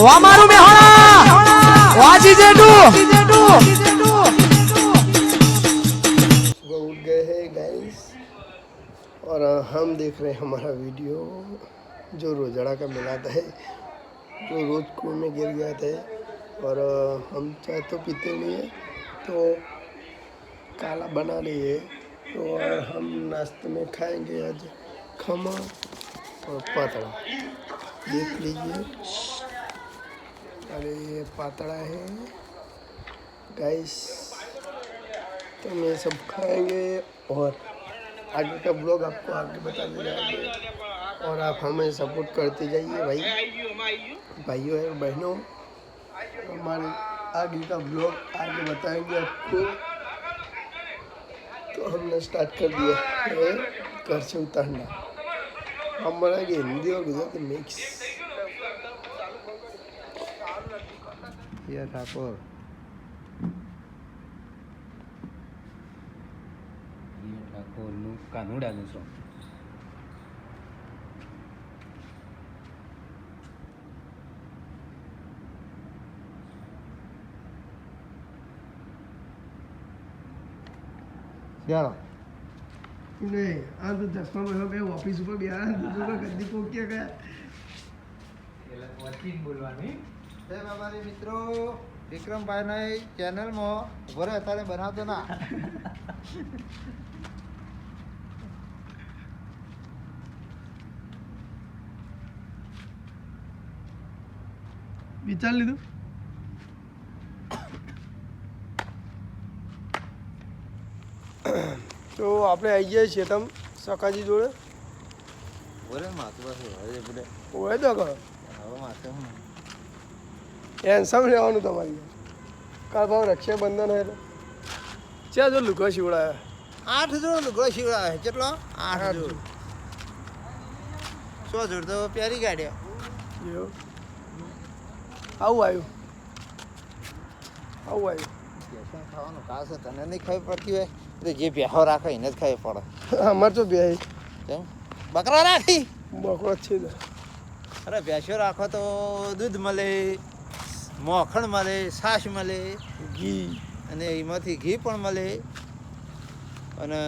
વા મારું મેહોણા વાજી જેટું सुबह उठ गए हैं गाइस और अ, हम देख रहे हैं हमारा वीडियो जो रोजाड़ा का मिलाता है जो रोज कुएं में गिर गया था और अ, हम चाय तो पीते नहीं है तो काला बना लिए तो और हम नाश्ते में खाएंगे आज खमा और पातड़ा देख लीजिए अरे, ये पातड़ा है। गाइस तो ये सब खाएँगे और आगे का ब्लॉग आपको आगे बताते जाएँगे। और आप हमें सपोर्ट करते जाइए भाई। भाइयों और बहनों, हमारे आगे का ब्लॉग आगे बताएँगे आपको। तो हमने स्टार्ट कर दिया है, घर से उतारना। हम बनाएँगे हिंदी और गुजराती मिक्स જયસિયા ઠાકોર આ તો દસમા મહિના ઓફિસ ઉપર બે કદી પોક્યા ગયા? એટલે બોલવાની. જય બાબારી મિત્રો. વિક્રમભાઈ ચેનલમાં રહે અત્યારે બનાવતો ના. વિચાર લીધું? તો આપણે આવી ગયા છીએ તમ સકાજી જોડે? ઓરે માથું પાછું હવે બોલે હોય તો કરો હવે માથે હું? હેન્સમ રહેવાનું તમારી કાલ ભાવ રક્ષાબંધન એટલે ક્યાં જો લુકો શિવડાવ્યા આઠ જોડ લુગડો શિવડાવે કેટલો? આઠ જોડ. સો જોડ તો પ્યારી ગાડ્યા એવું? આવું આવ્યું. આવું આવ્યું. ખાવાનું ખાસ છે. તને નહીં ખબર પડતી હોય? તો જે ભેહો રાખે એને જ ખબર પડે. અમારે તો બે કેમ? બકરા રાખી? બકરો છે અરે ભેંસો રાખો તો દૂધ મળે. મોખણ મળે છાશ મળે ઘી. અને એમાંથી ઘી પણ મળે. અને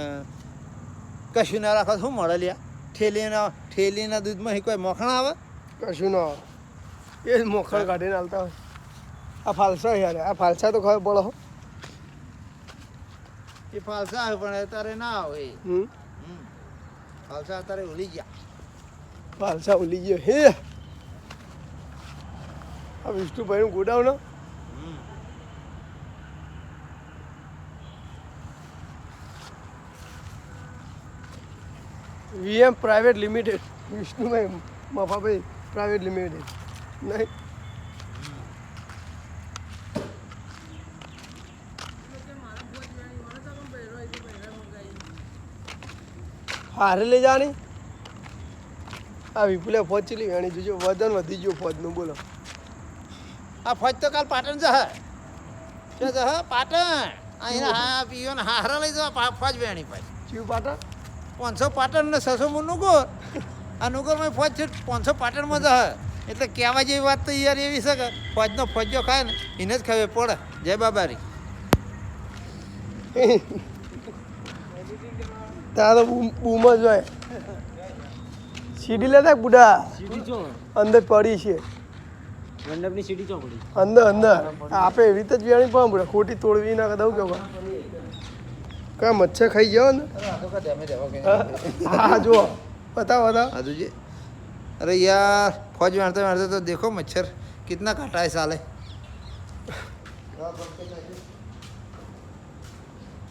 કશું ના રાખો શું મળે લ્યા? ઠેલીના ઠેલીના દૂધમાં કોઈ મોખણ આવે? કશું ના આવે. એ જ મોખણ કાઢીને હાલતા હોય. આ ફાલસા યાર. આ ફાલસા તો ખબર પડો એ ફાલસા આવે પણ અત્યારે ના આવે. ફાલસા અત્યારે ઉલી ગયા. ફાલસા ઉલી ગયો. હે. આ વિષ્ણુભાઈનું godown. VM private limited. Vishnubhai Mafabhai private limited. નહીં? હારે લઈ જવાની? આ વિપુલે ફોજ ચીલી વેણી જોજો? વજન વધી ગયું ફોજનું, બોલો. આ ફોજ તો કાલ પાટણ જ શું જશે પાટણ. અહીંયા હા પીઓ ને હારા લઈ જવા ફોજ વેણી પાછી. ચીવ પાટણ? પાંચસો પાટણ ને છસો મૂળ નુગોર. આ નુગોરમાં ફોજ છે પાંચસો પાટણમાં જહ એટલે કહેવા જેવી વાત તો યાર એવી છે કે ફોજનો ફોજો ખાય ને એને જ ખાવે પડે. જય બાબારી. તારો બૂમ જ હોય. સીડી લેતા બુડા અંદર પડી છે. મંડપની સીટી ચોકડી અંદર અંદર. આપે એવી રીતે જ વેણી પણ ખોટી તોડવી ના કદાવ કે કા મચ્છર ખાઈ ગયો ને? હા જો બતાવો બતાવો. હાજુજી અરે યાર ફોજ મારતા મારતા તો દેખો મચ્છર કિતના કાંટા સાલે.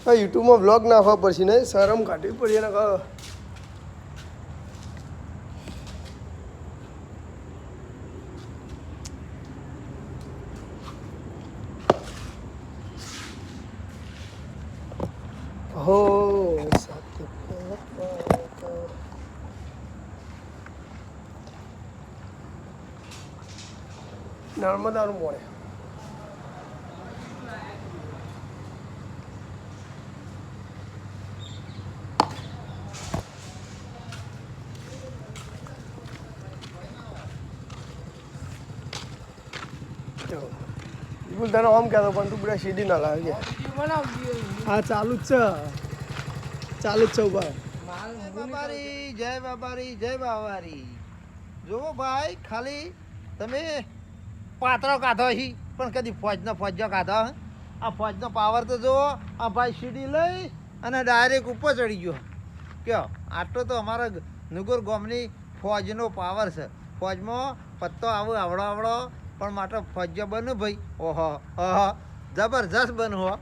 યુટ્યુબમાં બ્લોગ નાખવા પડશે ને શરમ કાઢવી પડી એને કહો હો સાથે નર્મદાનું મોડે બિલકુલ તને આમ કહેતો પણ તું બધા સીડી ના લાવે કે હા, ચાલુ જ છે. ચાલુ જ છે ઊભા. બાબારી, જય બાબારી જય બાબારી. જુઓ ભાઈ, ખાલી તમે પાત્રો કાઢો હી. પણ કદી ફોજનો ફોજો કાઢો? આ ફોજનો પાવર તો જુઓ, આ ભાઈ સીડી લઈ અને ડાયરેક્ટ ઉપર ચડી ગયો. કયો? આટલો તો અમારા નુગર ગામની ફોજનો પાવર છે. ફોજમાં પત્તો આવો આવડો આવડો પણ માત્ર ફોજો બનો ભાઈ. ઓહો ઓહો. જબરજસ્ત બનવો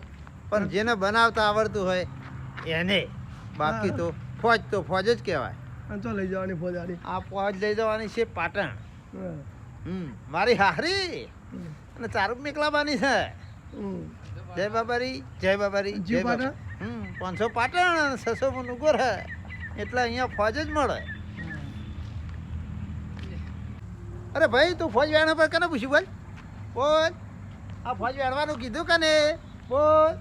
પણ જેને બનાવતા આવડતું હોય એને બાકી તો ફોજ તો ફોજ જ કહેવાય. તો લઈ જવાની ફોજાડી આ ફોજ લઈ જવાની છે પાટણ. હમ મારી હારી અને ચારુક મેકલાબાની છે. જય બાબારી જય બાબારી જય બાબા. હમ પાંચસો પાટણ અને છસો નુગર હે. એટલે અહીંયા ફોજ જ મળે. અરે ભાઈ તું ફોજ વેણવા પર કને પૂછ્યું બોલ? બોલ. આ ફોજ વેણવાનું કીધું કને? બોલ.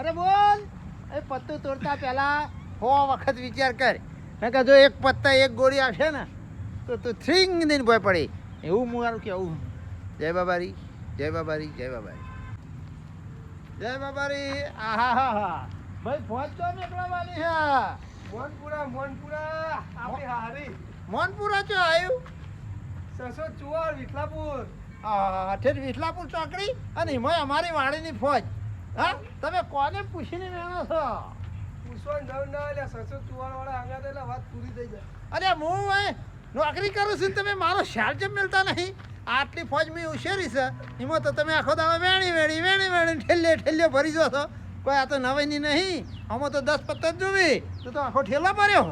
અરે બોલ. એ પત્તું તોડતા પહેલા હો વખત વિચાર કર. મેં જો એક પત્તા એક ગોળી આવશે ને તો તું થ્રિંગ દઈને ભય પડી. એવું હું મારું કેવું જય બાબારી જય બાબારી જય બાબારી. જય બાબારી. આહા હા હા ભાઈ ફોજ તો નીકળવાની છે. મોનપુરા મોનપુરા. આપણી હારી. મોનપુરા ચો આવ્યું સસો ચુવાર વિઠલાપુર. હા ઠેર વિઠલાપુર ચોકડી? અને એમાં અમારી વાડીની ફોજ. હા? તમે કોને પૂછીને મેળો છો? પૂછવા નવ ના એટલે સસો ચુવાર વાળા આંગા એટલે વાત પૂરી થઈ જાય. અરે હું એ નોકરી કરું છું તમે મારો જેમ મિલતા નહીં? આટલી ફોજ મેં ઉછેરી છે એમાં તો તમે આખો દાડો વેણી વેણી વેણી વેણી ઠેલ્લે ઠેલ્લે ભરી જો છો કોઈ આ તો નવાઈની નહીં આમાં તો દસ પત્તા જ જોવી તો તો આખો ઠેલો ભર્યો